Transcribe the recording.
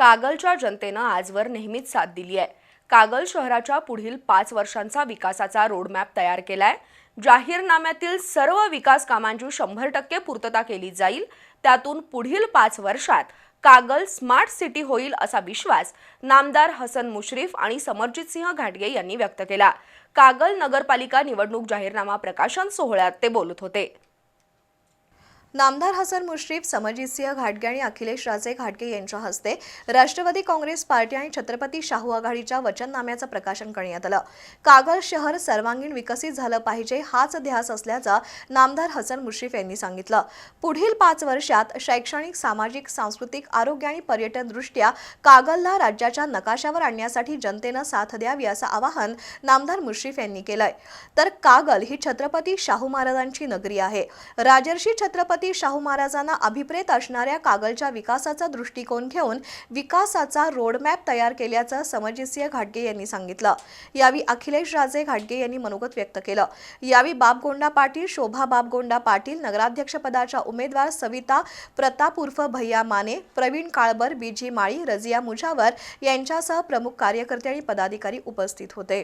कागलच्या जनतेनं आजवर नेहमीच साथ दिली आहे. कागल शहराच्या पुढील पाच वर्षांचा विकासाचा रोडमॅप तयार केलाय. जाहीरनाम्यातील सर्व विकास कामांची शंभर टक्के पूर्तता केली जाईल. त्यातून पुढील पाच वर्षात कागल स्मार्ट सिटी होईल असा विश्वास नामदार हसन मुश्रीफ आणि समरजित सिंह घाटगे यांनी व्यक्त केला. कागल नगरपालिका निवडणूक जाहीरनामा प्रकाशन सोहळ्यात ते बोलत होते. नामदार हसन मुश्रीफ समजितसिंह घाटगे आणि अखिलेश राजे घाटगे यांच्या हस्ते राष्ट्रवादी काँग्रेस पार्टी आणि छत्रपती शाहू आघाडीच्या वचननाम्याचं प्रकाशन करण्यात आलं. कागल शहर सर्वांगीण विकसित झालं पाहिजे हाच ध्यास असल्याचं नामदार हसन मुश्रीफ यांनी सांगितलं. पुढील पाच वर्षात शैक्षणिक सामाजिक सांस्कृतिक आरोग्य आणि पर्यटन दृष्ट्या कागलला राज्याच्या नकाशावर आणण्यासाठी जनतेनं साथ द्यावी असं आवाहन नामदार मुश्रीफ यांनी केलंय. तर कागल ही छत्रपती शाहू महाराजांची नगरी आहे. राजर्षी छत्रपती शाहू महाराजांना अभिप्रेत असणाऱ्या कागलच्या विकासाचा दृष्टिकोन घेऊन विकासाचा रोडमॅप तयार केल्याचं समजसिंह घाटगे यांनी सांगितलं. यावेळी अखिलेश राजे घाटगे यांनी मनोगत व्यक्त केलं. यावेळी बापगोंडा पाटील शोभा बापगोंडा पाटील नगराध्यक्षपदाच्या उमेदवार सविता प्रताप उर्फ भैया माने प्रवीण काळबर बीजी माळी रजिया मुजावर यांच्यासह प्रमुख कार्यकर्ते आणि पदाधिकारी उपस्थित होते.